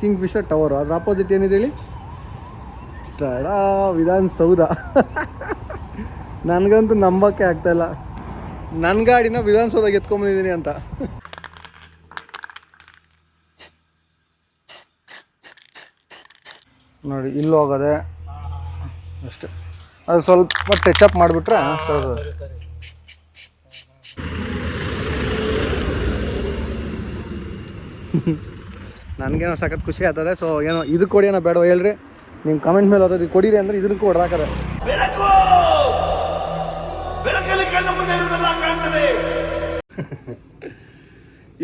King Fisher tower ಅದ್ರ opposite ಏನಿದೆ ಹೇಳಿ? ಟಡಾ ವಿಧಾನಸೌಧ. ನನಗಂತೂ ನಂಬಕ್ಕೆ ಆಗ್ತಾಯಿಲ್ಲ ನನ್ನ ಗಾಡಿನ ವಿಧಾನಸೌಧಗೆ ಎತ್ಕೊಂಬಂದಿದ್ದೀನಿ ಅಂತ. ನೋಡಿ ಇಲ್ಲಿ ಹೋಗೋದೆ. ಅಷ್ಟೇ. ಅದು ಸ್ವಲ್ಪ ಟಚ್ ಅಪ್ ಮಾಡಿಬಿಟ್ರೆ ಸರ್. ನನಗೇನೋ ಸಖತ್ ಖುಷಿ ಆಗ್ತದೆ. ಸೊ ಏನೋ ಇದು ಕೊಡಿ ಏನೋ ಬೇಡ ಹೇಳ್ರಿ. ನಿಮ್ಮ ಕಮೆಂಟ್ ಮೇಲೆ ಓದೋದು ಕೊಡಿರಿ ಅಂದರೆ ಇದಕ್ಕೂ ಕಾಣ್ತದೆ.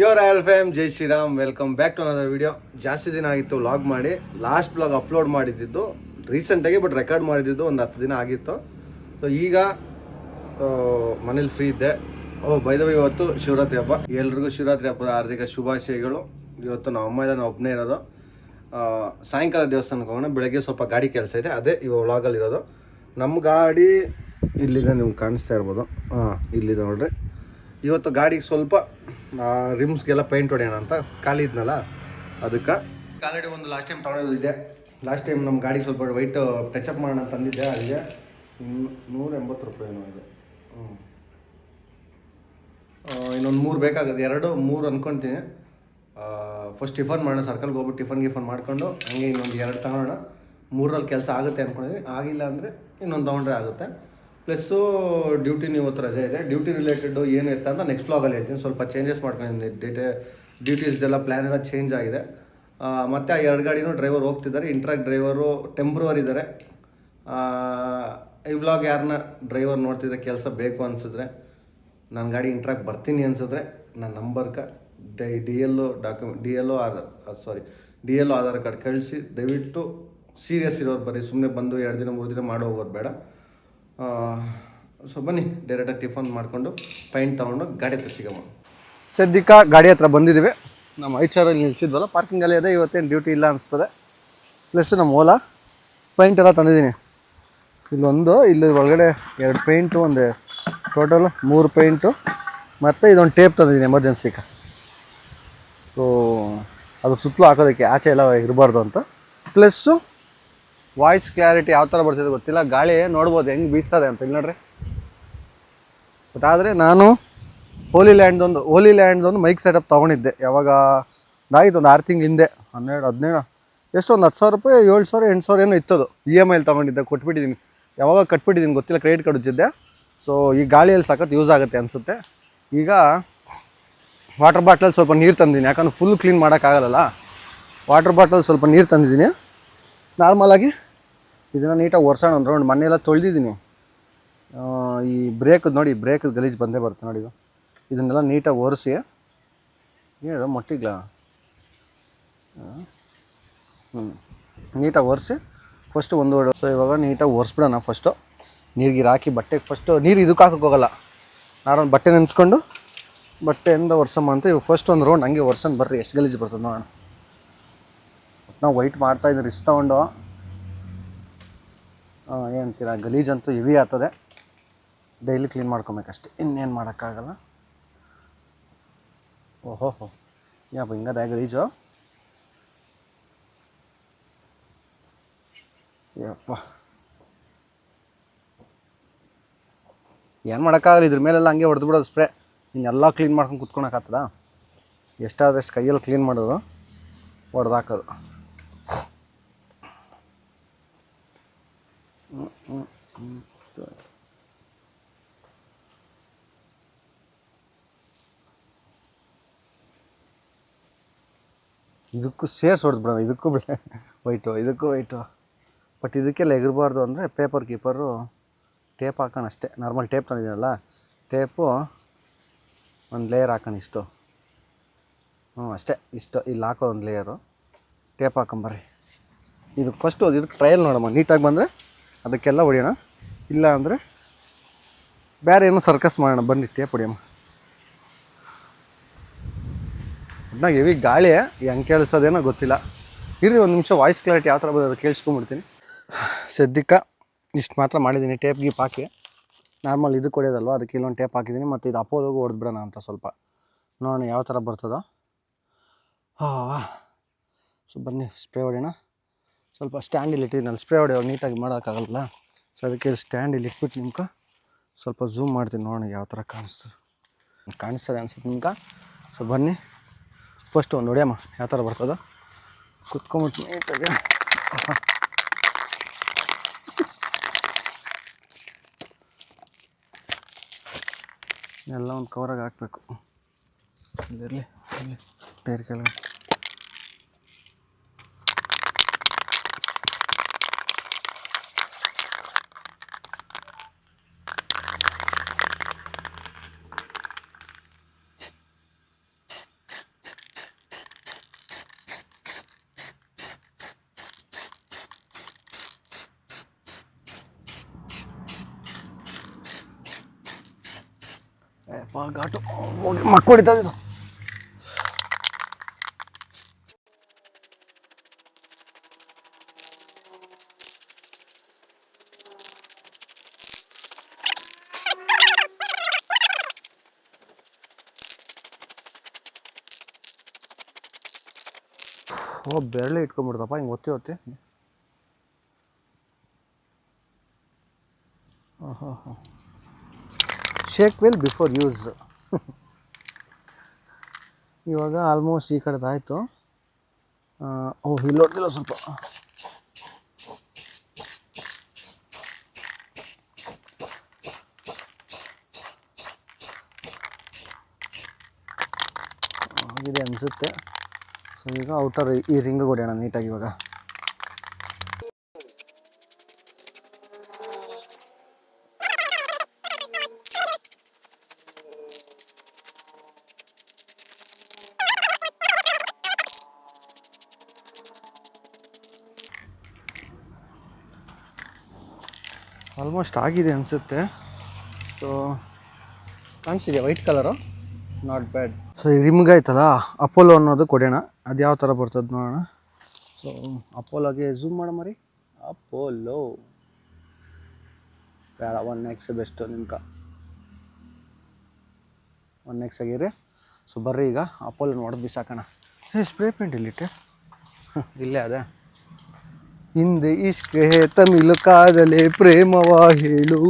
Your all fame Jai Shriram welcome back to another video ಜಾಸ್ತಿ ದಿನ ಆಗಿತ್ತು ವ್ಲಾಗ್ ಮಾಡಿ. ಲಾಸ್ಟ್ ಬ್ಲಾಗ್ ಅಪ್ಲೋಡ್ ಮಾಡಿದ್ದು ರೀಸೆಂಟಾಗಿ ಬಟ್ ರೆಕಾರ್ಡ್ ಮಾಡಿದ್ದು ಒಂದು ಹತ್ತು ದಿನ ಆಗಿತ್ತು. ಸೊ ಈಗ ಮನೇಲಿ ಫ್ರೀ ಇದ್ದೆ. ಓ ಬೈದವ ಇವತ್ತು ಶಿವರಾತ್ರಿ ಹಬ್ಬ. ಎಲ್ರಿಗೂ ಶಿವರಾತ್ರಿ ಹಬ್ಬದ ಹಾರ್ದಿಕ ಶುಭಾಶಯಗಳು. ಇವತ್ತು ನಮ್ಮ ಅಮ್ಮ ಇಲ್ಲ ನಾವು ಒಬ್ಬನೇ ಇರೋದು ಸಾಯಂಕಾಲ ದೇವಸ್ಥಾನಕ್ಕೆ ಹೋಗೋಣ ಬೆಳಗ್ಗೆ ಸ್ವಲ್ಪ ಗಾಡಿ ಕೆಲಸ ಇದೆ ಅದೇ ಇವಾಗ ವ್ಲಾಗಲ್ಲಿ ಇರೋದು. ನಮ್ಮ ಗಾಡಿ ಇಲ್ಲಿದೆ ನಿಮ್ಗೆ ಕಾಣಿಸ್ತಾ ಇರ್ಬೋದು. ಹಾಂ ಇಲ್ಲಿದೆ ನೋಡ್ರಿ. ಇವತ್ತು ಗಾಡಿಗೆ ಸ್ವಲ್ಪ ರಿಮ್ಸ್ಗೆಲ್ಲ ಪೇಂಟ್ ಹೊಡೆಯೋಣ ಅಂತ ಖಾಲಿ ಇದ್ನಲ್ಲ ಅದಕ್ಕೆ. ಆಲ್ರೆಡಿ ಒಂದು ಲಾಸ್ಟ್ ಟೈಮ್ ತೊಗೊಳೋದಿದೆ ಲಾಸ್ಟ್ ಟೈಮ್ ನಮ್ಮ ಗಾಡಿಗೆ ಸ್ವಲ್ಪ ವೈಟ್ ಟಚಪ್ ಮಾಡೋಣ ಅಂತ ತಂದಿದ್ದೆ ಅಲ್ಲಿಗೆ. ನೂರ ಎಂಬತ್ತು ರೂಪಾಯಿ ಏನೋ ಇದೆ. ಹ್ಞೂ ಇನ್ನೊಂದು ಮೂರು ಬೇಕಾಗುತ್ತೆ ಎರಡು ಮೂರು ಅಂದ್ಕೊತೀನಿ ಫಸ್ಟ್ ಟಿಫನ್ ಮಾಡೋಣ ಸರ್ಕಲ್ಗೆ ಹೋಗ್ಬಿಟ್ಟು ಟಿಫನ್ ಗಿಫನ್ ಮಾಡ್ಕೊಂಡು ಹಂಗೆ ಇನ್ನೊಂದು ಎರಡು ತಗೊಳ್ಳೋಣ. ಮೂರಲ್ಲಿ ಕೆಲಸ ಆಗುತ್ತೆ ಅಂದ್ಕೊಂಡಿದ್ವಿ ಆಗಿಲ್ಲ ಅಂದರೆ ಇನ್ನೊಂದು ತೊಗೊಂಡ್ರೆ ಆಗುತ್ತೆ. ಪ್ಲಸ್ಸು ಡ್ಯೂಟಿನ ಇವತ್ತು ರಜೆ ಇದೆ. ಡ್ಯೂಟಿ ರಿಲೇಟೆಡ್ ಏನು ಇತ್ತು ಅಂತ ನೆಕ್ಸ್ಟ್ ವ್ಲಾಗಲ್ಲಿ ಹೇಳ್ತೀನಿ. ಸ್ವಲ್ಪ ಚೇಂಜಸ್ ಮಾಡ್ಕೊಂಡಿದ್ದೀನಿ ಡೇಟೆ ಡ್ಯೂಟೀಸ್ದೆಲ್ಲ ಪ್ಲ್ಯಾನ್ ಎಲ್ಲ ಚೇಂಜ್ ಆಗಿದೆ. ಮತ್ತು ಆ ಎರಡು ಗಾಡಿನೂ ಡ್ರೈವರ್ ಹೋಗ್ತಿದ್ದಾರೆ. ಇಂಟ್ರಾಕ್ ಡ್ರೈವರು ಟೆಂಪ್ರವರಿ ಇದ್ದಾರೆ ಈ ವ್ಲಾಗ್ ಯಾರನ್ನ ಡ್ರೈವರ್ ನೋಡ್ತಿದ್ರೆ ಕೆಲಸ ಬೇಕು ಅನಿಸಿದ್ರೆ ನನ್ನ ಗಾಡಿ ಇಂಟ್ರಾಕ್ ಬರ್ತೀನಿ ಅನಿಸಿದ್ರೆ ನನ್ನ ನಂಬರ್ಕ dye D L document D L or Aadhaar sorry D L or Aadhaar card ಕಳಿಸಿ, ದಯವಿಟ್ಟು ಸೀರಿಯಸ್ ಇರೋರು ಬರ್ರಿ ಸುಮ್ಮನೆ ಬಂದು ಎರಡು ದಿನ, ಮೂರು ದಿನ ಮಾಡೋ ಹೋಗೋರು ಬೇಡ. ಸೊ ಬನ್ನಿ ಡೈರೆಕ್ಟಾಗಿ ಟಿಫನ್ ಮಾಡಿಕೊಂಡು ಪೈಂಟ್ ತೊಗೊಂಡು ಗಾಡಿ ಹತ್ರ ಸಿಗಮ್ಮ ಸದ್ಯಕ್ಕೆ ಗಾಡಿ ಹತ್ರ ಬಂದಿದ್ದೀವಿ. ನಮ್ಮ ಐಚಾರಲ್ಲಿ ನಿಲ್ಸಿದ್ವಲ್ಲ ಪಾರ್ಕಿಂಗಲ್ಲಿ ಅದೇ ಇವತ್ತೇನು ಡ್ಯೂಟಿ ಇಲ್ಲ ಅನಿಸ್ತದೆ. ಪ್ಲಸ್ ನಮ್ಮ ಓಲಾ ಪೈಂಟ್ ಎಲ್ಲ ತಂದಿದ್ದೀನಿ. ಇಲ್ಲೊಂದು, ಇಲ್ಲಿ ಒಳಗಡೆ ಎರಡು ಪೈಂಟು ಒಂದು ಟೋಟಲ್ ಮೂರು ಪೈಂಟು ಮತ್ತು ಇದೊಂದು ಟೇಪ್ ತಂದಿದ್ದೀನಿ ಎಮರ್ಜೆನ್ಸಿಗೆ ಸೊ ಅದು ಸುತ್ತಲೂ ಹಾಕೋದಕ್ಕೆ ಆಚೆ ಎಲ್ಲ ಇರಬಾರ್ದು ಅಂತ. ಪ್ಲಸ್ಸು ವಾಯ್ಸ್ ಕ್ಲಾರಿಟಿ ಯಾವ ಥರ ಬರ್ತಿದೆ ಗೊತ್ತಿಲ್ಲ. ಗಾಳಿ ನೋಡ್ಬೋದು ಹೆಂಗೆ ಬೀಸ್ತದೆ ಅಂತ ಇಲ್ಲಿ ನೋಡ್ರಿ ಬಟ್ ಆದರೆ ನಾನು ಹೋಲಿ ಲ್ಯಾಂಡ್ದೊಂದು ಹೋಲಿ ಲ್ಯಾಂಡ್ದೊಂದು ಮೈಕ್ ಸೆಟಪ್ ತೊಗೊಂಡಿದ್ದೆ. ಯಾವಾಗ ಆಯ್ತು ಒಂದು ಆರು ತಿಂಗಳ ಹಿಂದೆ, ಹನ್ನೆರಡು, ಹದಿನೇಳು ಎಷ್ಟು ಒಂದು ಹತ್ತು ಸಾವಿರ ರೂಪಾಯಿ, ಏಳು ಸಾವಿರ, ಎಂಟು ಸಾವಿರ ಏನೋ ಇತ್ತದು. ಇ ಎಂ ಐಲಿ ತೊಗೊಂಡಿದ್ದೆ ಕೊಟ್ಬಿಟ್ಟಿದ್ದೀನಿ ಯಾವಾಗ ಕಟ್ಬಿಟ್ಟಿದ್ದೀನಿ ಗೊತ್ತಿಲ್ಲ ಕ್ರೆಡಿಟ್ ಕಾರ್ಡ್ ಉಜ್ಜಿದ್ದೆ. ಸೊ ಈ ಗಾಳಿಯಲ್ಲಿ ಸಾಕತ್ತು ಯೂಸ್ ಆಗುತ್ತೆ ಅನಿಸುತ್ತೆ. ಈಗ ವಾಟರ್ ಬಾಟಲ್ ಸ್ವಲ್ಪ ನೀರು ತಂದಿದ್ದೀನಿ. ಯಾಕಂದ್ರೆ ಫುಲ್ ಕ್ಲೀನ್ ಮಾಡೋಕ್ಕಾಗಲ್ಲ ವಾಟರ್ ಬಾಟಲ್ ಸ್ವಲ್ಪ ನೀರು ತಂದಿದ್ದೀನಿ. ನಾರ್ಮಲಾಗಿ ಇದನ್ನು ನೀಟಾಗಿ ಒರ್ಸೋಣ ಒಂದು ರೌಂಡ್ ಮನೆಯೆಲ್ಲ ತೊಳೆದಿದ್ದೀನಿ ಈ ಬ್ರೇಕ್ ನೋಡಿ ಬ್ರೇಕ್ ಗಲೀಜು ಬಂದೇ ಬರುತ್ತೆ ನೋಡಿ ಇದು. ಇದನ್ನೆಲ್ಲ ನೀಟಾಗಿ ಒರೆಸಿ ಏನು ಮೊಟ್ಟಿಗ್ಲ? ಹ್ಞೂ ನೀಟಾಗಿ ಒರೆಸಿ ಫಸ್ಟ್ ಒಂದು ಸೊ ಇವಾಗ ನೀಟಾಗಿ ಒರೆಸ್ಬಿಡೋಣ ಫಸ್ಟು ನೀರಿಗೆ ಹಾಕಿ ಬಟ್ಟೆಗೆ ಫಸ್ಟು ನೀರು ಇದಕ್ಕೆ ಹಾಕೋಕ್ಕೋಗಲ್ಲ ನಾರ್ಮಲ್ ಬಟ್ಟೆ ನೆನೆಸ್ಕೊಂಡು ಬಟ್ಟೆಯಿಂದ ಒರ್ಸಮ್ಮ ಅಂತ ಇವಾಗ ಫಸ್ಟ್ ಒಂದು ರೌಂಡ್ ಹಂಗೆ ಒರ್ಸನ್ ಬರ್ರಿ, ಎಷ್ಟು ಗಲೀಜು ಬರ್ತದೆ ನೋಡೋಣ ನಾವು ವೈಟ್ ಮಾಡ್ತಾ ಇದ್ದೀನಿ ರಿಸ್ ತೊಗೊಂಡು. ಏನಂತೀರ ಗಲೀಜಂತೂ ಇವಿ ಆಗ್ತದೆ. ಡೈಲಿ ಕ್ಲೀನ್ ಮಾಡ್ಕೊಬೇಕಷ್ಟೆ ಇನ್ನೇನು ಮಾಡೋಕ್ಕಾಗಲ್ಲ. ಓಹೋ, ಹೋ. ಯಪ್ಪ ಹಿಂಗದ ಗಲೀಜು. ಯಪ್ಪ. ಏನು ಮಾಡೋಕ್ಕಾಗಲ್ಲ, ಇದ್ರ ಮೇಲೆಲ್ಲ ಹಂಗೆ ಹೊಡೆದು ಬಿಡೋದು ಸ್ಪ್ರೇ ಇನ್ನೆಲ್ಲ ಕ್ಲೀನ್ ಮಾಡ್ಕೊಂಡು ಕುತ್ಕೊಳಕ್ಕಾಗ್ತದ ಎಷ್ಟಾದಷ್ಟು ಕೈಯಲ್ಲಿ ಕ್ಲೀನ್ ಮಾಡೋದು ಹೊಡೆದಾಕೋದು ಇದಕ್ಕೂ ಇದಕ್ಕೂ ಸೇರ್ಸಿ ಹೊಡೆದ್ಬಿಡೋಣ ಇದಕ್ಕೂ ಬಿಡ ವೈಟು ಇದಕ್ಕೂ ವೈಟು ಬಟ್ ಇದಕ್ಕೆಲ್ಲ ಎಗರಬಾರ್ದು ಅಂದರೆ ಪೇಪರ್ ಕೀಪರು ಟೇಪ್ ಹಾಕೋಣ ಅಷ್ಟೇ ನಾರ್ಮಲ್ ಟೇಪ್ ತಂದಿದ್ದೀನಲ್ಲ ಟೇಪು ಒಂದು ಲೇಯರ್ ಹಾಕೋಣ ಇಷ್ಟು. ಹ್ಞೂ ಅಷ್ಟೇ. ಇಷ್ಟು, ಇಲ್ಲಿ ಹಾಕೋ ಒಂದು ಲೇಯರು ಟೇಪ್ ಹಾಕೊಂಬರ್ರಿ ಇದು ಫಸ್ಟು ಇದಕ್ಕೆ ಟ್ರಯಲ್ ನೋಡಮ್ಮ. ನೀಟಾಗಿ ಬಂದರೆ ಅದಕ್ಕೆಲ್ಲ ಹೊಡಿಯೋಣ. ಇಲ್ಲ ಅಂದರೆ ಬೇರೆ ಏನೋ ಸರ್ಕಸ್ ಮಾಡೋಣ. ಬನ್ನಿ ಟೇಪ್ ಹೊಡಿಯಮ್ಮ. ಒಟ್ನಾಗ ಹೆವಿ ಗಾಳಿ ಹೆಂಗೆ ಕೇಳಿಸೋದೇನೋ ಗೊತ್ತಿಲ್ಲ. ಇರ್ರಿ ಒಂದು ನಿಮಿಷ ವಾಯ್ಸ್ ಕ್ಲಾರಿಟಿ ಯಾವ ಥರ ಬರೋದು ಕೇಳಿಸ್ಕೊಂಬಿಡ್ತೀನಿ ಸದ್ಯಕ್ಕೆ ಇಷ್ಟು ಮಾತ್ರ ಮಾಡಿದ್ದೀನಿ. ಟೇಪ್ ಗೀಪ್ ಹಾಕಿ. ನಾರ್ಮಲ್ ಇದಕ್ಕೆ ಹೊಡೆಯೋದಲ್ವ ಅದಕ್ಕೆ ಇಲ್ಲೊಂದು ಟೇಪ್ ಹಾಕಿದ್ದೀನಿ ಮತ್ತು ಇದು ಅಪೋಲೋಗೂ ಹೊಡೆದ್ಬಿಡೋಣ ಅಂತ ಸ್ವಲ್ಪ. ನೋಡೋಣ ಯಾವ ಥರ ಬರ್ತದೋ. ಹಾಂ ಸೊ, ಬನ್ನಿ ಸ್ಪ್ರೇ ಹೊಡೆಯೋಣ. ಸ್ವಲ್ಪ ಸ್ಟ್ಯಾಂಡಲ್ಲಿ ಇಟ್ಟಿದ್ದೀನಲ್ಲ ಸ್ಪ್ರೇ ಹೊಡೆಯೋ ನೀಟಾಗಿ ಮಾಡೋಕ್ಕಾಗಲ್ಲ ಸೊ ಅದಕ್ಕೆ ಸ್ಟ್ಯಾಂಡಲ್ಲಿ ಇಟ್ಬಿಟ್ಟು ನಿಮ್ಗೆ ಸ್ವಲ್ಪ ಝೂಮ್ ಮಾಡ್ತೀನಿ ನೋಡೋಣ ಯಾವ ಥರ ಕಾಣಿಸ್ತದೆ. ಕಾಣಿಸ್ತದೆ ಅನ್ಸುತ್ತೆ ನಿಮ್ಗೆ? ಸೊ ಬನ್ನಿ. ಫಸ್ಟ್ ಒಂದು ಹೊಡೆಯಮ್ಮ, ಯಾವ ಥರ ಬರ್ತದೆ. ಕುತ್ಕೊಂಬಿಟ್ಟು ನೀಟಾಗಿ. ಎಲ್ಲ ಒಂದು ಕವರಾಗಿ ಹಾಕಬೇಕು. ಇಲ್ಲಿರಲಿ ಇಲ್ಲಿ ಟೈರ್ ಕೆಳಗೆ. ಘಾಟು ಹೋಗಿ ಮಕ್ಕ ಓ ಬೆರಳೆ ಇಟ್ಕೊಂಡ್ಬಿಡ್ತಪ್ಪ ಹಿಂಗೆ ಒತ್ತಿ ಒತ್ತಿ. ಹಾಂ ಹಾಂ ಹಾಂ. ಶೇಕ್ ವೆಲ್ ಬಿಫೋರ್ ಯೂಸ್ ಇವಾಗ ಆಲ್ಮೋಸ್ಟ್ ಈ ಕಡೆದು ಆಯಿತು. ಓ, ಇಲ್ಲಿ ಹೊಡೆದಿಲ್ಲ ಸ್ವಲ್ಪ. ಆಗಿದೆ ಅನಿಸುತ್ತೆ. ಸೊ ಈಗ ಔಟರ್ ಈ ರಿಂಗ್ ಹೊಡೆಯೋಣ ನೀಟಾಗಿ ಇವಾಗ. ಆಲ್ಮೋಸ್ಟ್ ಆಗಿದೆ ಅನಿಸುತ್ತೆ. So ಕಾಣಿಸಿದೆ white colour not bad so ಈ ರಿಮ್ಗೆ ಆಯ್ತಲ್ಲ? ಅಪೋಲೋ ಅನ್ನೋದು ಕೊಡೋಣ. ಅದು ಯಾವ ಥರ ಬರ್ತದೆ ನೋಡೋಣ. ಸೊ ಅಪೋಲೋಗೆ ಝೂಮ್ ಮಾಡೋ ಮರಿ. ಅಪೋಲೋ ಬೇಡ ಒನ್ ಎಕ್ಸ್ ಬೆಸ್ಟು ನಿಮ್ಗೆ ಒನ್ ಎಕ್ಸ್ ಆಗಿರಿ ಸೊ ಬರ್ರಿ ಈಗ. ಅಪೋಲೋ ನೋಡೋದು ಬಿಸಾಕೋಣ. ಏ ಸ್ಪ್ರೇ ಪೇಂಟ್ ಇಲ್ಲಿಟ್ಟೆ ಇಲ್ಲೇ ಅದೇ. ಹಿಂದೆ ಇಷ್ಕೆ ತಮಿಳು ಕಾದಲೆ ಪ್ರೇಮವ ಹೇಳು.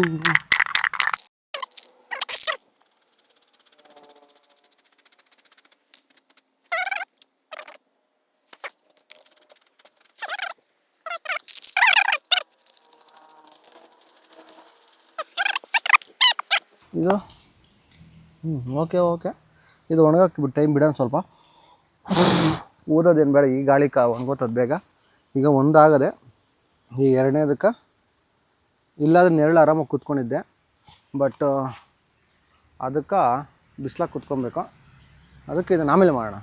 ಇದು? ಹ್ಞೂ ಓಕೆ ಓಕೆ ಇದು ಒಣಗಕ್ಕೆ ಬಿಟ್ಟು ಟೈಮ್ ಬಿಡೋಣ ಸ್ವಲ್ಪ. ಊರೋದೇನು ಬೇಡ, ಈ ಗಾಳಿ ಕಾ ಒಣಗೋತದ ಬೇಗ. ಈಗ ಒಂದಾಗದೆ ಈ ಎರಡನೇದಕ್ಕೆ ಇಲ್ಲಾದ್ರೆ ನೆರಳು ಆರಾಮಾಗಿ ಕೂತ್ಕೊಂಡಿದ್ದೆ. ಬಟ್ ಅದಕ್ಕೆ ಬಿಸ್ಲಾಗಿ ಕೂತ್ಕೊಬೇಕು. ಅದಕ್ಕೆ ಇದನ್ನು ಆಮೇಲೆ ಮಾಡೋಣ.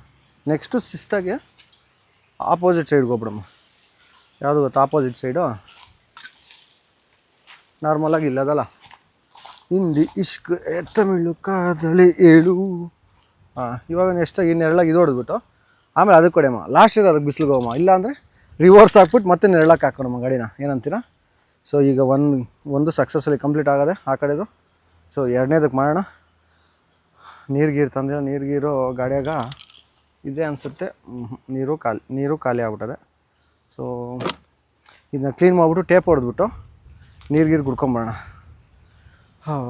ನೆಕ್ಸ್ಟು ಶಿಸ್ತಾಗಿ ಆಪೋಸಿಟ್ ಸೈಡ್ಗೆ ಹೋಗ್ಬಿಡಮ್ಮ. ಯಾವುದು ಗೊತ್ತಾ? ಆಪೋಸಿಟ್ ಸೈಡು ನಾರ್ಮಲಾಗಿ ಇಲ್ಲದಲ್ಲ? ಹಿಂದಿ ಇಷ್ಕ್ ತಮಿಳು ಕಾದಲಿ ಏಳು. ಹಾಂ ಇವಾಗ ನೆಕ್ಸ್ಟಾಗಿ ಇನ್ನೆರಳಾಗಿ ಇದು ಹೊಡೆದ್ಬಿಟ್ಟು ಆಮೇಲೆ ಅದಕ್ಕೆ ಕೊಡೆಮ್ಮ ಲಾಸ್ಟ್ ಇದೆ ಅದಕ್ಕೆ ಬಿಸಿಲಿಗೆ ಹೋಗಮ್ಮ. ಇಲ್ಲ ಅಂದರೆ ರಿವರ್ಸ್ ಹಾಕ್ಬಿಟ್ಟು ಮತ್ತೆ ನೆರಳಕ್ಕೆ ಹಾಕೋಣಮ್ಮ ಗಾಡಿನ. ಏನಂತೀರಾ? ಸೊ ಈಗ ಒನ್ ಒಂದು ಸಕ್ಸಸ್ಫುಲಿ ಕಂಪ್ಲೀಟ್ ಆಗದೆ ಆ ಕಡೆದು. ಸೊ ಎರಡನೇದಕ್ಕೆ ಮಾಡೋಣ. ನೀರು ಗೀರು ತಂದಿರೋ ನೀರು ಗೀರು ಗಾಡಿಯಾಗ ಇದೇ ಅನಿಸುತ್ತೆ. ನೀರು ಖಾಲಿ ನೀರು ಖಾಲಿ ಆಗ್ಬಿಟ್ಟದೆ ಸೊ ಇದನ್ನ ಕ್ಲೀನ್ ಮಾಡಿಬಿಟ್ಟು ಟೇಪ್ ಹೊಡೆದ್ಬಿಟ್ಟು ನೀರು ಗೀರು ಕುಡ್ಕೊಂಬರೋಣ ಹಾಂ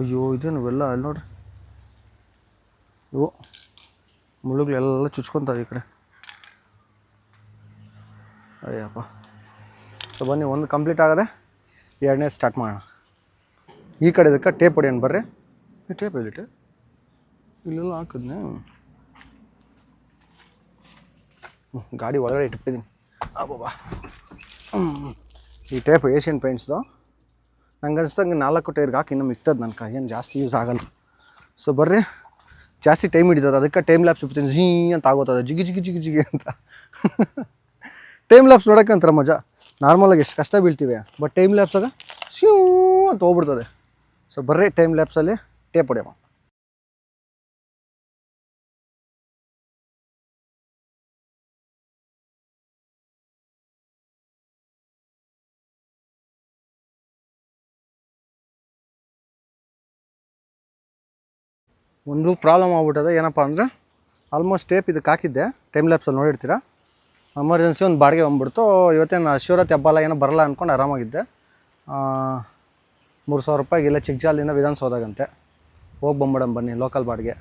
ಅಯ್ಯೋ, ಇದೇನು ನೀವೆಲ್ಲ ಅಲ್ಲಿ ನೋಡ್ರಿ. ಇವು ಮುಳುಗಲೆಲ್ಲ ಚುಚ್ಕೊತಾವೆ ಈ ಕಡೆ. ಅಯ್ಯಪ್ಪ. ಸೊ ಬನ್ನಿ, ಒಂದು ಕಂಪ್ಲೀಟ್ ಆಗದೆ ಎರಡನೇ ಸ್ಟಾರ್ಟ್ ಮಾಡೋಣ. ಈ ಕಡೆ ಇದಕ್ಕೆ ಟೇಪ್ ಹೊಡಿಯೋಣ ಬರ್ರಿ. ಟೇಪ್ ಎಲ್ಲಿಟ್ಟೆ ಇಲ್ಲೆಲ್ಲ ಹಾಕಿದ್ನೆ? ಗಾಡಿ ಒಳಗಡೆ ಇಟ್ಬಿಟ್ಟಿದ್ದೀನಿ ಹ್ಮ್. ಈ ಟೇಪ್ ಏಷ್ಯನ್ ಪೇಂಟ್ಸ್ದು ನಂಗೆ ಅನ್ಸ್ದಂಗೆ ನಾಲ್ಕು ಟೈರ್ಗೆ ಹಾಕಿ ಇನ್ನೂ ಮಿಕ್ತದೆ ನನ್ನ ಕೈ ಏನು ಜಾಸ್ತಿ ಯೂಸ್ ಆಗಲ್ಲ. ಸೊ ಬರ್ರಿ. ಜಾಸ್ತಿ ಟೈಮ್ ಹಿಡಿತದೆ. ಅದಕ್ಕೆ ಟೈಮ್ ಲ್ಯಾಪ್ಸ್ ಇರ್ತೀನಿ ಝೀ ಅಂತ ಆಗೋತದೆ. ಜಿಗಿ ಜಿಗಿ ಜಿಗಿ ಜಿಗಿ ಅಂತ. ಟೈಮ್ ಲ್ಯಾಪ್ಸ್ ನೋಡೋಕ್ಕೆ ಒಂಥರ ಮಜಾ. ನಾರ್ಮಲಾಗಿ ಎಷ್ಟು ಕಷ್ಟ ಬೀಳ್ತೀವಿ. ಬಟ್ ಟೈಮ್ ಲ್ಯಾಪ್ಸಾಗ ಶೂ ಅಂತ ಹೋಗ್ಬಿಡ್ತದೆ. ಸೊ ಬರ್ರಿ ಟೈಮ್ ಲ್ಯಾಪ್ಸಲ್ಲಿ ಟೇಪ್ ಹೊಡೆಯಮ್ಮ ಒಂದು ಪ್ರಾಬ್ಲಮ್ ಆಗ್ಬಿಟ್ಟದೆ. ಏನಪ್ಪ ಅಂದರೆ ಆಲ್ಮೋಸ್ಟ್ ಟೇಪ್ ಇದಕ್ಕೆ ಹಾಕಿದ್ದೆ. ಟೈಮ್ ಲ್ಯಾಪ್ಸಲ್ಲಿ ನೋಡಿರ್ತೀರ? ಎಮರ್ಜೆನ್ಸಿ ಒಂದು ಬಾಡಿಗೆ ಬಂದ್ಬಿಡ್ತು. ಇವತ್ತೇನು ಶಿವರಾತ್ರಿ ಹಬ್ಬಲ್ಲ ಏನೋ ಬರಲ್ಲ ಅಂದ್ಕೊಂಡು ಆರಾಮಾಗಿದ್ದೆ. ಮೂರು ಸಾವಿರ ರೂಪಾಯಿಗೆ ಇಲ್ಲ ಚಿಕ್ಕಜಾಲಿಂದ ವಿಧಾನಸೌಧಾಗಂತೆ. ಹೋಗಿ ಬಂದ್ಬಿಡೋಣ ಬನ್ನಿ ಲೋಕಲ್ ಬಾಡಿಗೆ.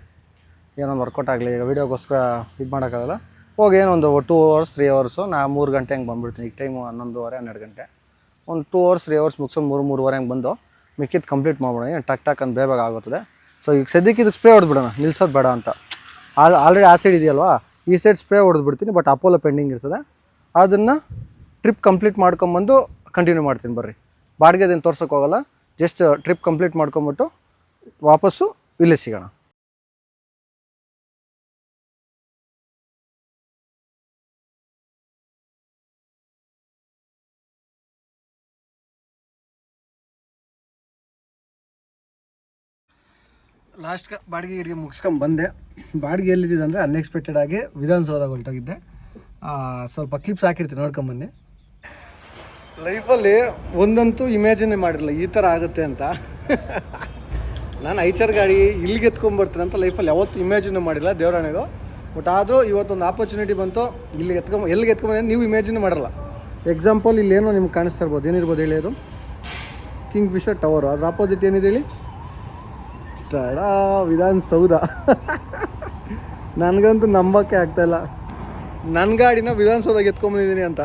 ಏನೊಂದು ವರ್ಕೌಟ್ ಆಗಲಿ, ಈಗ ವೀಡಿಯೋಗೋಸ್ಕರ ಇದು ಮಾಡೋಕ್ಕಾಗಲ್ಲ. ಹೋಗಿ ಏನೊಂದು ಟೂ ಅವರ್ಸ್ ತ್ರೀ ಅವರ್ಸು ನಾ ಮೂರು ಗಂಟೆ ಹಂಗೆ ಬಂದುಬಿಡ್ತೀನಿ. ಈಗ ಟೈಮು ಹನ್ನೊಂದುವರೆ, ಹನ್ನೆರಡು ಗಂಟೆ. ಒಂದು ಟೂ ಅವರ್ಸ್ ತ್ರೀ ಅವರ್ಸ್ ಮುಗಿಸ್ಕೊಂಡು ಮೂರು, ಮೂರುವರೆ ಹಂಗೆ ಬಂದು ಮಿಕ್ಕಿದ್ದು ಕಂಪ್ಲೀಟ್ ಮಾಡ್ಬಿಡೋಣ. ಟಕ್ ಟಕ್ ಅಂತ ಬೇಗ ಆಗುತ್ತದೆ ಸೊ ಈಗ ಸದ್ಯಕ್ಕೆ ಇದಕ್ಕೆ ಸ್ಪ್ರೇ ಹೊಡೆದ್ಬಿಡೋಣ, ನಿಲ್ಸೋದು ಬೇಡ ಅಂತ. ಆಲ್ ಆಲ್ರೆಡಿ ಆ ಸೈಡ್ ಇದೆಯಲ್ವಾ? ಈ ಸೈಡ್ ಸ್ಪ್ರೇ ಹೊಡೆದ್ಬಿಡ್ತೀನಿ ಬಟ್ ಅಪೋಲೋ ಪೆಂಡಿಂಗ್ ಇರ್ತದೆ. ಅದನ್ನು ಟ್ರಿಪ್ ಕಂಪ್ಲೀಟ್ ಮಾಡ್ಕೊಂಬಂದು ಕಂಟಿನ್ಯೂ ಮಾಡ್ತೀನಿ ಬರ್ರಿ. ಬಾಡಿಗೆದೇನು ತೋರ್ಸೋಕೆ ಹೋಗಲ್ಲ ಜಸ್ಟ್ ಟ್ರಿಪ್ ಕಂಪ್ಲೀಟ್ ಮಾಡ್ಕೊಂಬಿಟ್ಟು ವಾಪಸ್ಸು ಇಲ್ಲೇ ಸಿಗೋಣ. ಲಾಸ್ಟ್ ಬಾಡಿಗೆ ಗಿಡಿಗೆ ಮುಗಿಸ್ಕೊಂಡು ಬಂದೆ. ಬಾಡಿಗೆ ಎಲ್ಲಿದ್ದಿದೆ ಅಂದರೆ ಅನ್ಎಕ್ಸ್ಪೆಕ್ಟೆಡ್ ಆಗಿ ವಿಧಾನಸೌಧ ಹೊಂಟೋಗಿದ್ದೆ ಆ, ಸ್ವಲ್ಪ ಕ್ಲಿಪ್ಸ್ ಹಾಕಿರ್ತೀನಿ ನೋಡ್ಕೊಂಬನ್ನಿ ಲೈಫಲ್ಲಿ ಒಂದಂತೂ ಇಮ್ಯಾಜಿನೇ ಮಾಡಿರಲ್ಲ ಈ ಥರ ಆಗುತ್ತೆ ಅಂತ. ನಾನು ಐಚರ್ ಗಾಡಿ ಇಲ್ಲಿಗೆ ಎತ್ಕೊಂಡ್ಬರ್ತೀನಿ ಅಂತ ಲೈಫಲ್ಲಿ ಯಾವತ್ತೂ ಇಮ್ಯಾಜಿನೂ ಮಾಡಿಲ್ಲ ದೇವರಾಣೆಗೂ. ಬಟ್ ಆದರೂ ಇವತ್ತೊಂದು ಆಪರ್ಚುನಿಟಿ ಬಂತು ಇಲ್ಲಿಗೆ ಎತ್ಕೊಂಬ ಎಲ್ಲಿಗೆ ಎತ್ಕೊಂಬಂದ್ರೆ ನೀವು ಇಮ್ಯಾಜಿನೇ ಮಾಡಲ್ಲ. ಎಕ್ಸಾಂಪಲ್ ಇಲ್ಲೇನೋ ನಿಮ್ಗೆ ಕಾಣಿಸ್ತಾ ಇರ್ಬೋದು ಏನಿರ್ಬೋದು ಹೇಳಿ ಅದು? ಕಿಂಗ್ ಫಿಶರ್ ಟವರು ಅದ್ರ ಆಪೋಸಿಟ್ ಏನಿದೆ ಹೇಳಿ? ಟಡಾ ವಿಧಾನಸೌಧ. ನನಗಂತೂ ನಂಬಕ್ಕೆ ಆಗ್ತಾಯಿಲ್ಲ ನನ್ನ ಗಾಡಿನ ವಿಧಾನಸೌಧಕ್ಕೆ ಎತ್ಕೊಂಬಂದಿದ್ದೀನಿ ಅಂತ.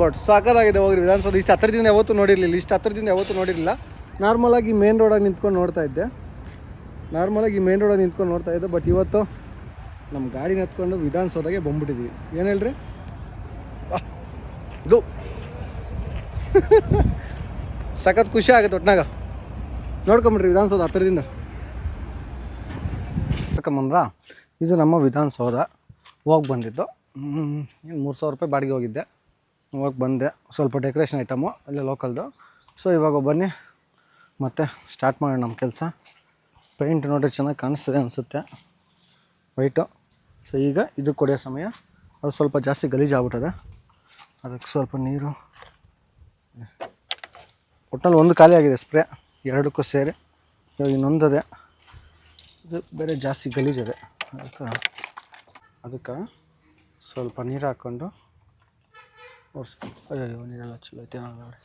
ಬಟ್ ಸಾಕಾಗಿದೆ ಹೋಗ್ರಿ, ವಿಧಾನಸೌಧ. ಇಷ್ಟು ಹತ್ತಿರದಿಂದ ಯಾವತ್ತೂ ನೋಡಿರಲಿಲ್ಲ, ಇಷ್ಟು ಹತ್ತಿರದಿಂದ ಯಾವತ್ತೂ ನೋಡಿರಲಿಲ್ಲ. ನಾರ್ಮಲಾಗಿ ಮೇನ್ ರೋಡಾಗಿ ನಿಂತ್ಕೊಂಡು ನೋಡ್ತಾ ಇದ್ದೆ. ನಾರ್ಮಲಾಗಿ ಮೇನ್ ರೋಡಾಗಿ ನಿಂತ್ಕೊಂಡು ನೋಡ್ತಾ ಇದ್ದೆ ಬಟ್ ಇವತ್ತು ನಮ್ಮ ಗಾಡಿನ ಎತ್ಕೊಂಡು ವಿಧಾನಸೌಧಗೆ ಬಂದ್ಬಿಟ್ಟಿದ್ವಿ. ಏನು ಹೇಳ್ರಿ? ಇದು. ಸಖತ್ ಖುಷಿ ಆಗುತ್ತೆ ಒಟ್ನಾಗ. ನೋಡ್ಕೊಂಬಿಡ್ರಿ ವಿಧಾನಸೌಧ ಹತ್ತಿರದಿಂದ. ನೋಡ್ಕೊಂಬಂದ್ರ ಇದು ನಮ್ಮ ವಿಧಾನಸೌಧ ಹೋಗಿ ಬಂದಿದ್ದು. ಮೂರು ಸಾವಿರ ರೂಪಾಯಿ ಬಾಡಿಗೆ ಹೋಗಿದ್ದೆ. ಹೋಗಿ ಬಂದೆ. ಸ್ವಲ್ಪ ಡೆಕೋರೇಷನ್ ಐಟಮು ಅಲ್ಲೇ ಲೋಕಲ್ದು ಸೊ ಇವಾಗ ಬನ್ನಿ. ಮತ್ತೆ ಸ್ಟಾರ್ಟ್ ಮಾಡೋಣ ನಮ್ಮ ಕೆಲಸ. ಪೇಂಟ್ ನೋಡ್ರಿ ಚೆನ್ನಾಗಿ ಕಾಣಿಸ್ತದೆ ಅನಿಸುತ್ತೆ. ವೈಟು ಸೊ ಈಗ ಇದು ಕೊಡೋ ಸಮಯ. ಅದು ಸ್ವಲ್ಪ ಜಾಸ್ತಿ ಗಲೀಜು ಆಗ್ಬಿಟ್ಟದೆ. ಅದಕ್ಕೆ ಸ್ವಲ್ಪ ನೀರು. ಒಟ್ಟಲ್ಲಿ ಒಂದು ಖಾಲಿ ಆಗಿದೆ ಸ್ಪ್ರೇ ಎರಡಕ್ಕೂ ಸೇರಿ ಇವಾಗ ಇನ್ನೊಂದದೆ. ಇದು ಬೇರೆ ಜಾಸ್ತಿ ಗಲೀಜಿದೆ. ಅದಕ್ಕೆ ಅದಕ್ಕೆ ಸ್ವಲ್ಪ ನೀರು ಹಾಕ್ಕೊಂಡು ಅಯ್ಯೋ ನೀರೆಲ್ಲ ಚಲೋ ಐತೆ ನೋಡಿ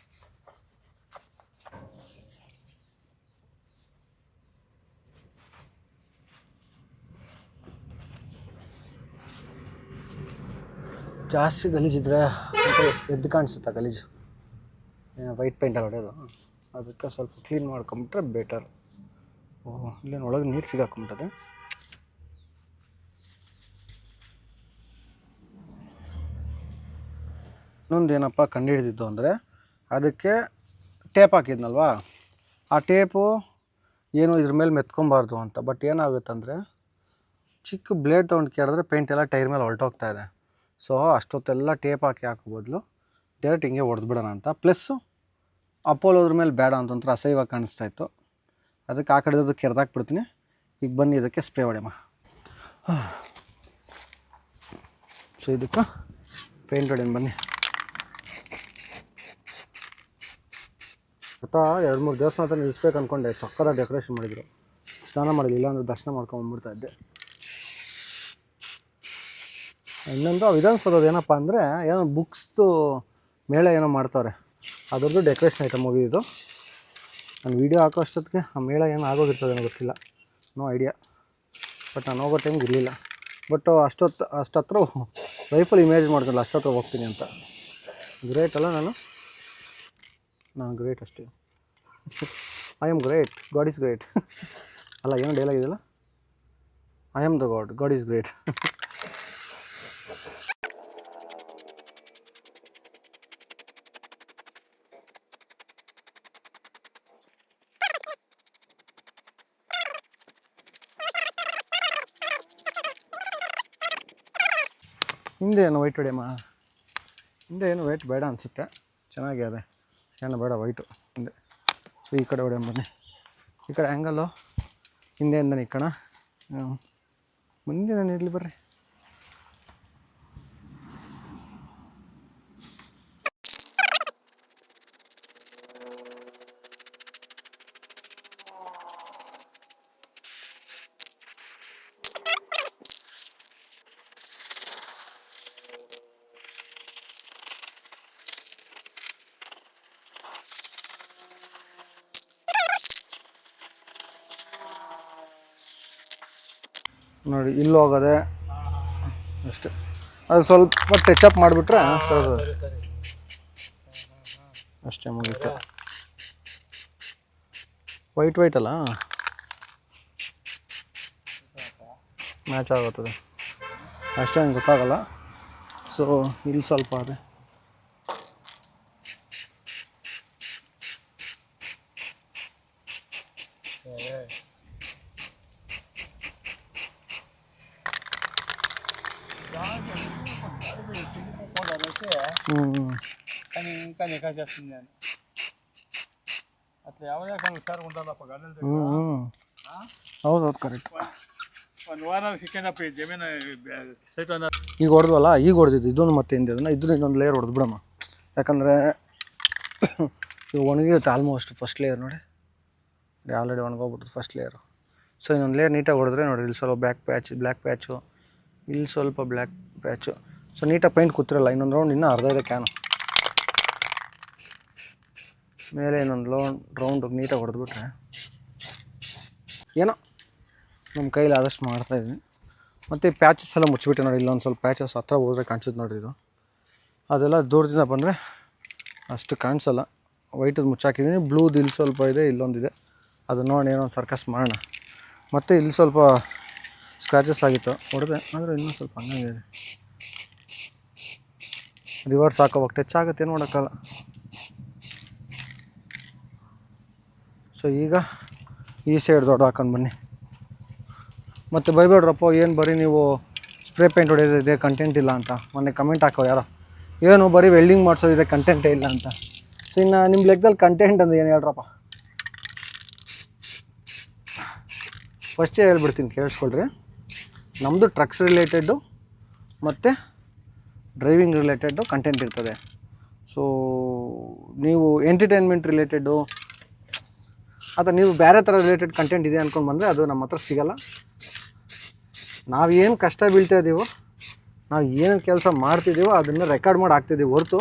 ಜಾಸ್ತಿ ಗಲೀಜಿದ್ರೆ ಎದ್ದು ಕಾಣಿಸುತ್ತಾ ಗಲೀಜು? ವೈಟ್ ಪೇಂಟಲ್ಲಿ ಹೊಡೆಯೋದು ಅದಕ್ಕೆ ಸ್ವಲ್ಪ ಕ್ಲೀನ್ ಮಾಡ್ಕೊಂಬಿಟ್ರೆ ಬೆಟರ್ ಓಹ್ ಇಲ್ಲೇನು, ಒಳಗೆ ನೀರು ಸಿಗಾಕೊಂಬಿಟ್ಟದೆ. ಇನ್ನೊಂದು ಏನಪ್ಪ ಕಂಡುಹಿಡಿದಿದ್ದು ಅಂದರೆ, ಅದಕ್ಕೆ ಟೇಪ್ ಹಾಕಿದ್ನಲ್ವಾ? ಆ ಟೇಪು ಏನು ಇದ್ರ ಮೇಲೆ ಮೆತ್ಕೊಬಾರ್ದು ಅಂತ ಬಟ್ ಏನಾಗುತ್ತಂದರೆ, ಚಿಕ್ಕ ಬ್ಲೇಡ್ ತೊಗೊಂಡು ಕೇಳಿದ್ರೆ ಪೇಂಟ್ ಎಲ್ಲ ಟೈರ್ ಮೇಲೆ ಹೊರಟೋಗ್ತಾ ಇದೆ. ಸೊ ಅಷ್ಟೊತ್ತೆಲ್ಲ ಟೇಪ್ ಹಾಕಿ ಹಾಕೋ ಬದಲು ಡೈರೆಕ್ಟ್ ಹಿಂಗೆ ಹೊಡೆದ್ಬಿಡೋಣ ಅಂತ. ಪ್ಲಸ್ಸು ಅಪೋಲೋದ್ರ ಮೇಲೆ ಬೇಡ ಅಂತಂದ್ರೆ ಅಸಹ್ಯವಾಗಿ ಕಾಣಿಸ್ತಾ ಇತ್ತು. ಅದಕ್ಕೆ ಆ ಕಡೆದು ಕೆರೆದಾಕ್ಬಿಡ್ತೀನಿ ಈಗ ಬನ್ನಿ ಇದಕ್ಕೆ ಸ್ಪ್ರೇ ಹೊಡೆಯಮ್ಮ. ಸೊ ಇದಕ್ಕೆ ಪೇಂಟ್ ಹೊಡೆಯನ್ ಬನ್ನಿ. ಅಥವಾ ಎರಡು ಮೂರು ದೇವಸ್ಥಾನ ಹತ್ರ ನಿಲ್ಲಿಸ್ಬೇಕು ಅಂದ್ಕೊಂಡೆ ಸಕ್ಕದ ಡೆಕೋರೇಷನ್ ಮಾಡಿದರು. ಸ್ನಾನ ಮಾಡಿಲ್ಲ, ಇಲ್ಲಾಂದ್ರೆ ದರ್ಶನ ಮಾಡ್ಕೊಂಬಿಡ್ತಾ ಇದ್ದೆ. ಇನ್ನೊಂದು ವಿಧಾನಸೌಧದ ಏನಪ್ಪ ಅಂದರೆ, ಏನೋ ಬುಕ್ಸ್ದು ಮೇಳ ಏನೋ ಮಾಡ್ತಾರೆ ಅದರದ್ದು ಡೆಕೋರೇಷನ್ ಐಟಮ್ ಹೋಗಿದ್ದು ನಾನು ವೀಡಿಯೋ ಹಾಕೋ ಅಷ್ಟೊತ್ತಿಗೆ ಆ ಮೇಳ ಏನು ಆಗೋಗಿರ್ತದೆ ಗೊತ್ತಿಲ್ಲ. ನೋ ಐಡಿಯಾ ಬಟ್ ನಾನು ಹೋಗೋ ಟೈಮ್ಗೆ ಇರಲಿಲ್ಲ. ಬಟ್ ಅಷ್ಟೊತ್ತು, ಅಷ್ಟತ್ರ ಲೈಫಲ್ಲಿ ಇಮೇಜ್ ಮಾಡ್ಕೊಂಡಲ್ಲ ಅಷ್ಟತ್ರ ಹೋಗ್ತೀನಿ ಅಂತ. ಗ್ರೇಟ್ ಅಲ್ಲ ನಾನು? ನಾನು ಗ್ರೇಟ್ ಅಷ್ಟೇ. I am great God is great ಅಲ್ಲ, ಏನು ಡೈಲಾಗ್ ಇದೆಯಲ್ಲ? I am the God God is great ಹಿಂದೆ ಏನು ವೈಟ್ ಹೊಡಿಯಮ್ಮ? ಹಿಂದೆ ಏನು ವೈಟ್ ಬೇಡ ಅನಿಸುತ್ತೆ. ಚೆನ್ನಾಗಿ ಅದೇ ಏನು ಬೇಡ ವೈಟು ಹಿಂದೆ. ಈ ಕಡೆ ಹೊಡಿಯಮ್ಮ ಬನ್ನಿ. ಈ ಕಡೆ ಆ್ಯಂಗಲ್ಲು ಹಿಂದೆಯಿಂದ ನಿಕ್ಕಣ ಮುಂದೆ ನಾನು ಇರಲಿ ಬರ್ರಿ. ನೋಡಿ ಇಲ್ಲಿ ಹೋಗೋದೆ. ಅಷ್ಟೇ. ಅದು ಸ್ವಲ್ಪ ಟಚ್ ಅಪ್ ಮಾಡಿಬಿಟ್ರೆ ಸರ್ ಅಷ್ಟೇ ಮುಗೀತು. ವೈಟ್ ವೈಟ್ ಅಲ್ಲ? ಮ್ಯಾಚ್ ಆಗುತ್ತದೆ ಅಷ್ಟೇ ನಂಗೆ ಗೊತ್ತಾಗಲ್ಲ. ಸೊ ಇಲ್ಲಿ ಸ್ವಲ್ಪ ಅದೇ. కానీ ఇంకా నికా చేస్తుంది నేను అట్లా ఎవరే కానీ హుషారుగా ఉండాలప్ప గన్నెల ಹ್ಞೂ ಹ್ಞೂ ಹೌದು ಹೌದು ಕರೆಕ್ಟ್ ಒಂದು ವಾರ ಸಿಕ್ಕೇನಪ್ಪ ಈ ಜಮೀನು ಸೈಟ್ ಅನ್ನ ಈಗ ಹೊಡೆದ್ವಲ್ಲ ಈಗ ಹೊಡೆದಿದ್ದು ಇದನ್ನು ಮತ್ತೆ ಹಿಂದೆ ಅದನ್ನು ಇದನ್ನ ಇನ್ನೊಂದು ಲೇಯರ್ ಹೊಡೆದು ಬಿಡಮ್ಮ ಯಾಕಂದರೆ ಇವು ಒಣಗಿರುತ್ತೆ ಆಲ್ಮೋಸ್ಟ್ ಫಸ್ಟ್ ಲೇಯರ್ ನೋಡಿ ಆಲ್ರೆಡಿ ಒಣಗೋಗ್ಬಿಟ್ಟು ಫಸ್ಟ್ ಲೇಯರು ಸೊ ಇನ್ನೊಂದು ಲೇಯರ್ ನೀಟಾಗಿ ಹೊಡೆದ್ರೆ ನೋಡಿ ಇಲ್ಲಿ ಸ್ವಲ್ಪ ಬ್ಲ್ಯಾಕ್ ಪ್ಯಾಚ್ ಬ್ಲ್ಯಾಕ್ ಪ್ಯಾಚು ಇಲ್ಲಿ ಸ್ವಲ್ಪ ಬ್ಲ್ಯಾಕ್ ಪ್ಯಾಚು ಸೊ ನೀಟಾಗಿ ಪೈಂಟ್ ಕೂತಿರಲ್ಲ ಇನ್ನೊಂದು ರೌಂಡ್ ಇನ್ನೂ ಅರ್ಧ ಇದೆ ಕ್ಯಾನು ಮೇಲೆ ಇನ್ನೊಂದು ಲೋನ್ ರೌಂಡ್ ನೀಟಾಗಿ ಹೊಡೆದ್ಬಿಟ್ರೆ ಏನೋ ನಮ್ಮ ಕೈಲಿ ಆದಷ್ಟು ಮಾಡ್ತಾಯಿದ್ದೀನಿ ಮತ್ತು ಪ್ಯಾಚಸ್ ಎಲ್ಲ ಮುಚ್ಚಿಬಿಟ್ಟೆ ನೋಡಿ ಇಲ್ಲೊಂದು ಸ್ವಲ್ಪ ಪ್ಯಾಚಸ್ ಹತ್ರ ಹೋದ್ರೆ ಕಾಣಿಸುತ್ತೆ ನೋಡಿ ಇದು ಅದೆಲ್ಲ ದೂರದಿಂದ ಬಂದರೆ ಅಷ್ಟು ಕಾಣಿಸಲ್ಲ ವೈಟದು ಮುಚ್ಚಾಕಿದ್ದೀನಿ ಬ್ಲೂದು ಇಲ್ಲಿ ಸ್ವಲ್ಪ ಇದೆ ಇಲ್ಲೊಂದಿದೆ ಅದು ನೋಡಿ ಏನೋ ಒಂದು ಸರ್ಕಸ್ ಮಾಡೋಣ ಮತ್ತು ಇಲ್ಲಿ ಸ್ವಲ್ಪ ಸ್ಕ್ರ್ಯಾಚಸ್ ಆಗಿತ್ತು ಹೊಡೆದೆ ಆದರೆ ಇನ್ನೂ ಸ್ವಲ್ಪ ಹಂಗಾಗಿದೆ ರಿವರ್ಸ್ ಹಾಕೋವಾಗ ಟಚ್ ಆಗುತ್ತೆ, ಏನು ಮಾಡೋಕ್ಕಲ್ಲ ಸೊ ಈಗ ಈ ಸೈಡ್ ದೊಡ್ಡ ಹಾಕೊಂಡು ಬನ್ನಿ. ಮತ್ತು ಬೈಬೇಡ್ರಪ್ಪ ಏನು ಬರೀ ನೀವು ಸ್ಪ್ರೇ ಪೇಂಟ್ ಹೊಡೆಯೋದಿದೆ ಕಂಟೆಂಟ್ ಇಲ್ಲ ಅಂತ. ಮೊನ್ನೆ ಕಮೆಂಟ್ ಹಾಕೋ ಯಾರೋ. ಏನು ಬರೀ ವೆಲ್ಡಿಂಗ್ ಮಾಡಿಸೋದಿದೆ ಕಂಟೆಂಟೇ ಇಲ್ಲ ಅಂತ. ಸೊ ಇನ್ನು ನಿಮ್ಮ ಲೆಕ್ಕದಲ್ಲಿ ಕಂಟೆಂಟ್ ಅಂದ್ರೆ ಏನು ಹೇಳ್ರಪ್ಪ? ಫಸ್ಟೇ ಹೇಳ್ಬಿಡ್ತೀನಿ, ಕೇಳಿಸ್ಕೊಳ್ರಿ. ನಮ್ಮದು ಟ್ರಕ್ಸ್ ರಿಲೇಟೆಡ್ಡು ಮತ್ತು ಡ್ರೈವಿಂಗ್ ರಿಲೇಟೆಡ್ಡು ಕಂಟೆಂಟ್ ಇರ್ತದೆ. ಸೊ, ನೀವು ಎಂಟರ್ಟೈನ್ಮೆಂಟ್ ರಿಲೇಟೆಡು ಅಥವಾ ನೀವು ಬೇರೆ ಥರ ರಿಲೇಟೆಡ್ ಕಂಟೆಂಟ್ ಇದೆ ಅಂದ್ಕೊಂಡು ಬಂದರೆ ಅದು ನಮ್ಮ ಹತ್ರ ಸಿಗಲ್ಲ. ನಾವು ಏನು ಕಷ್ಟ ಬೀಳ್ತಾ ಇದ್ದೀವೋ ನಾವು ಏನು ಕೆಲಸ ಮಾಡ್ತಿದ್ದೀವೋ ಅದನ್ನು ರೆಕಾರ್ಡ್ ಮಾಡಿ ಹಾಕ್ತಿದ್ದೀವಿ ಹೊರತು.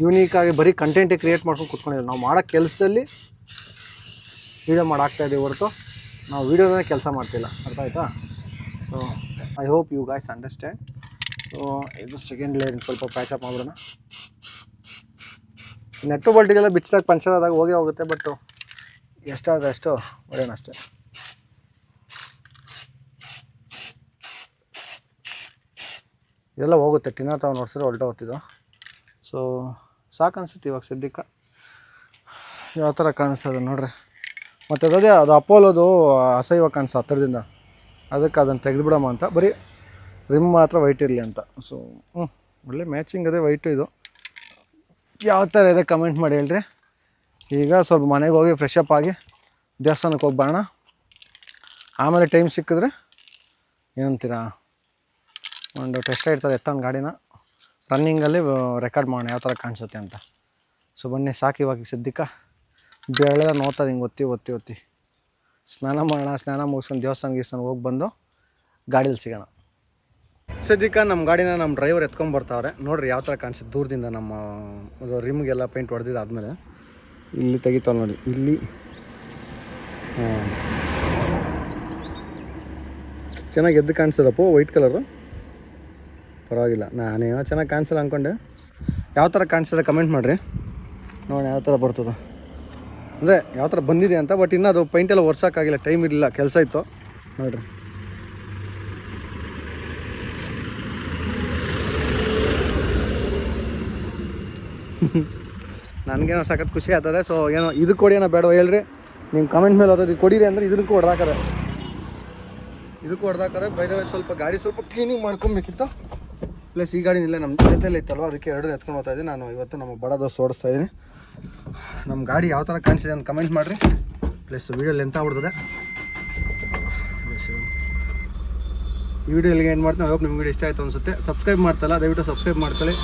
ಯೂನೀಕಾಗಿ ಬರೀ ಕಂಟೆಂಟೇ ಕ್ರಿಯೇಟ್ ಮಾಡ್ಕೊಂಡು ಕುತ್ಕೊಂಡಿದ್ದೀವಿ ನಾವು ಮಾಡೋ ಕೆಲಸದಲ್ಲಿ ವೀಡಿಯೋ ಮಾಡಿ ಹಾಕ್ತಾ ಇದ್ದೀವಿ ಹೊರತು. ನಾವು ವೀಡಿಯೋದನ್ನೇ ಕೆಲಸ ಮಾಡ್ತಿಲ್ಲ. ಅರ್ಥ ಆಯಿತಾ? So I hope you guys understand so ಇದು ಸೆಕೆಂಡ್ ಲೇಯರ್ ಸ್ವಲ್ಪ ಪ್ಯಾಚಪ್ ಮಾಡೋಣ ನೆಟ್ಟು ಬಲ್ಟಿಗೆಲ್ಲ ಬಿಚ್ಚಿದಾಗ ಪಂಚರ್ ಆದಾಗ ಹೋಗೇ ಹೋಗುತ್ತೆ ಬಟ್ ಎಷ್ಟಾದ್ರೆ ಅಷ್ಟು ಹೊಡೆಯೋಣ ಅಷ್ಟೇ. ಇದೆಲ್ಲ ಹೋಗುತ್ತೆ ಟಿನ್ನ ತಾವು ನೋಡ್ಸಿದ್ರೆ ಹೊಲ್ಟ ಹೋಗ್ತಿದ್ದು ಸೊ ಸಾಕು ಅನ್ಸುತ್ತೆ ಇವಾಗ ಸದ್ಯಕ್ಕೆ. ಯಾವ ಥರ ಕಾಣಿಸ್ತದೆ ನೋಡ್ರಿ. ಮತ್ತು ಅದೇ ಅದು ಅಪೋಲೋದು ಅಸಹ್ಯವಾಗಿ ಕಾಣಿಸ್ತು ಹತ್ತಿರದಿಂದ ಅದಕ್ಕೆ ಅದನ್ನು ತೆಗೆದುಬಿಡಮ್ಮ ಅಂತ. ಬರೀ ರಿಮ್ ಮಾತ್ರ ವೈಟ್ ಇರಲಿ ಅಂತ. ಸೊ ಹ್ಞೂ ಒಳ್ಳೆ ಮ್ಯಾಚಿಂಗ್ ಅದೇ ವೈಟು ಇದು. ಯಾವ ಥರ ಇದೆ ಕಮೆಂಟ್ ಮಾಡಿ ಹೇಳ್ರಿ. ಈಗ ಸ್ವಲ್ಪ ಮನೆಗೆ ಹೋಗಿ ಫ್ರೆಶ್ ಅಪ್ ಆಗಿ ದೇವಸ್ಥಾನಕ್ಕೆ ಹೋಗಿ ಬರೋಣ ಆಮೇಲೆ ಟೈಮ್ ಸಿಕ್ಕಿದ್ರೆ ಏನಂತೀರಾ? ಒಂದು ಟೆಸ್ಟ್ ಇರ್ತದೆ ಎತ್ತೊಂದು ಗಾಡಿನ. ರನ್ನಿಂಗಲ್ಲಿ ರೆಕಾರ್ಡ್ ಮಾಡೋಣ ಯಾವ ಥರ ಕಾಣಿಸುತ್ತೆ ಅಂತ. ಸೊ ಬನ್ನಿ, ಸಾಕು ಇವಾಗ ಸದ್ಯಕ್ಕೆ ಬೆಳೆಲ್ಲ ನೋಡ್ತದೆ ಹಿಂಗೆ ಒತ್ತಿ ಒತ್ತಿ ಒತ್ತಿ. ಸ್ನಾನ ಮಾಡೋಣ, ಸ್ನಾನ ಮುಗಿಸ್ಕೊಂಡು ದೇವಸ್ಥಾನ ಗೀಸ್ಕೊಂಡು ಹೋಗಿ ಬಂದು ಗಾಡೀಲಿ ಸಿಗೋಣ. ಸದ್ಯಕ್ಕೆ ನಮ್ಮ ಗಾಡಿನ ನಮ್ಮ ಡ್ರೈವರ್ ಎತ್ಕೊಂಡು ಬರ್ತಾವ್ರೆ. ನೋಡ್ರಿ ಯಾವ ಥರ ಕಾಣಿಸುತ್ತೆ. ದೂರದಿಂದ ನಮ್ಮ ರಿಮ್ಗೆಲ್ಲ ಪೇಂಟ್ ಹೊಡೆದಿದ್ದಾದ್ಮೇಲೆ ಇಲ್ಲಿ ತೆಗಿತಾವೆ ನೋಡಿ. ಇಲ್ಲಿ. ಚೆನ್ನಾಗಿ ಎದ್ದು ಕಾಣಿಸಲ್ಲಪ್ಪ ವೈಟ್ ಕಲರು ಪರವಾಗಿಲ್ಲ. ನಾನೇನೋ ಚೆನ್ನಾಗಿ ಕಾಣಿಸಲ್ಲ ಅಂದ್ಕೊಂಡೆ ಯಾವ ಥರ ಕಾಣಿಸಿದೆ ಕಮೆಂಟ್ ಮಾಡಿರಿ. ನೋಡಿ ಯಾವ ಥರ ಬರ್ತದೆ. ಅಂದರೆ ಯಾವ ಥರ ಬಂದಿದೆ ಅಂತ ಬಟ್ ಇನ್ನೂ ಅದು ಪೈಂಟೆಲ್ಲ ಒರ್ಸೋಕ್ಕಾಗಿಲ್ಲ. ಟೈಮ್ ಇರಲಿಲ್ಲ. ಕೆಲಸ ಇತ್ತು. ನೋಡಿರಿ. ನನಗೇನೋ ಸಖತ್ ಖುಷಿ ಆಗ್ತದೆ. ಸೊ ಏನೋ ಇದು ಕೊಡಿ ಏನೋ ಬೇಡವ ಹೇಳ್ರಿ. ನಿಮ್ಮ ಕಮೆಂಟ್ ಮೇಲೆ ಓದೋದು ಕೊಡಿರಿ ಅಂದರೆ ಇದಕ್ಕೂ ಹೊಡೆದಾಕರೆ ಇದಕ್ಕೂ ಹೊಡೆದಾಕರೆ ಬೈದ ಸ್ವಲ್ಪ ಗಾಡಿ ಸ್ವಲ್ಪ ಕ್ಲೀನಿಂಗ್ ಮಾಡ್ಕೊಬೇಕಿತ್ತು. ಪ್ಲಸ್ ಈ ಗಾಡಿ ಇಲ್ಲೇ ನಮ್ಮ ಜೊತೆಲಿ ಇತ್ತಲ್ವ ಅದಕ್ಕೆ ಎರಡು ಎತ್ಕೊಂಡು ಹೋಗ್ತಾ ಇದ್ದೀನಿ. ನಾನು ಇವತ್ತು ನಮ್ಮ ಬಡ ದೋಸ್ತ ಓಡಿಸ್ತಾ ಇದ್ದೀನಿ. ನಮ್ಮ ಗಾಡಿ ಯಾವ ಥರ ಕಾಣಿಸಿದೆ ಅಂತ ಕಮೆಂಟ್ ಮಾಡಿರಿ. ಪ್ಲಸ್ ವೀಡಿಯೋ ಲೆಂತ್ ಆಗ್ಬಿಡ್ತದೆ. ಈ ವಿಡಿಯೋ ಏನು ಮಾಡ್ತೀನಿ. ಹೋಪ್ ನಿಮ್ಗೆ ವಿಡಿಯೋ ಇಷ್ಟ ಆಯಿತು ಅನಿಸುತ್ತೆ. ಸಬ್ಸ್ಕ್ರೈಬ್ ಮಾಡ್ತಲ್ಲ, ದಯವಿಟ್ಟು ಸಬ್ಸ್ಕ್ರೈಬ್ ಮಾಡ್ಕೊಳ್ಳಿ.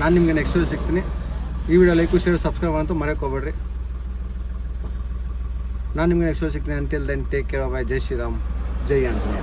ನಾನು ನಿಮಗೆ ನೆಕ್ಸ್ಟ್ ವೀಡಿಯೋ ಸಿಗ್ತೀನಿ. ಈ ವಿಡಿಯೋ ಲೈಕ್ ಶೇರ್ ಸಬ್ಸ್ಕ್ರೈಬ್ ಅಂತೂ ಹೋಗ್ಬೇಡ್ರಿ. ನಾನು ನಿಮಗೆ ನೆಕ್ಸ್ಟ್ ವೀಡಿಯೋ ಸಿಗ್ತೀನಿ. Until then take care bye ಜೈ ಶ್ರೀರಾಮ್ ಜೈ ಆಂಜನೇಯ